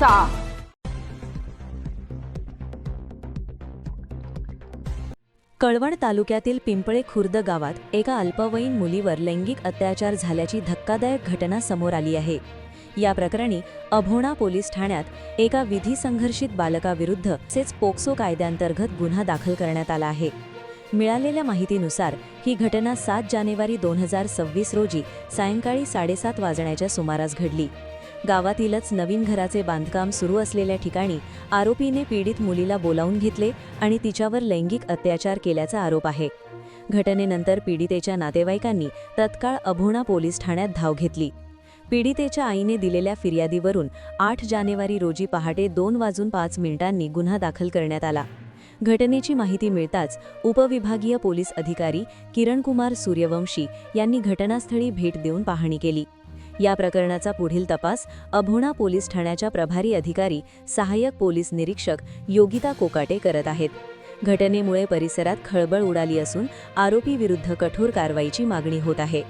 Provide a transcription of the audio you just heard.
करायचा कळवण तालुक्यातील पिंपळे खुर्द गावात एका अल्पवयीन मुलीवर लैंगिक अत्याचार झाल्याची धक्कादायक घटना समोर आली आहे. या प्रकरणी अभोणा पोलीस ठाण्यात एका विधी संघर्षित बालकाविरुद्ध तसेच पोक्सो कायद्यांतर्गत गुन्हा दाखल करण्यात आला आहे. मिळालेल्या माहितीनुसार ही घटना सात जानेवारी दोन हजार सव्वीस रोजी सायंकाळी साडेसात वाजण्याच्या सुमारास घडली. गावातीलच नवीन घराचे बांधकाम सुरू असलेल्या ठिकाणी आरोपीने पीडित मुलीला बोलावून घेतले आणि तिच्यावर लैंगिक अत्याचार केल्याचा आरोप आहे. घटनेनंतर पीडितेच्या नातेवाईकांनी तत्काळ अभोणा पोलीस ठाण्यात धाव घेतली. पीडितेच्या आईने दिलेल्या फिर्यादीवरून आठ जानेवारी रोजी पहाटे दोन वाजून पाच मिनिटांनी गुन्हा दाखल करण्यात आला. घटनेची माहिती मिळताच उपविभागीय पोलीस अधिकारी किरणकुमार सूर्यवंशी यांनी घटनास्थळी भेट देऊन पाहणी केली. या प्रकरणाचा पुढील तपास अभोणा पोलीस ठाण्याच्या प्रभारी अधिकारी सहाय्यक पोलीस निरीक्षक योगिता कोकाटे करत आहेत. घटनेमुळे परिसरात खळबळ उडाली असून आरोपीविरुद्ध कठोर कारवाईची मागणी होत आहे.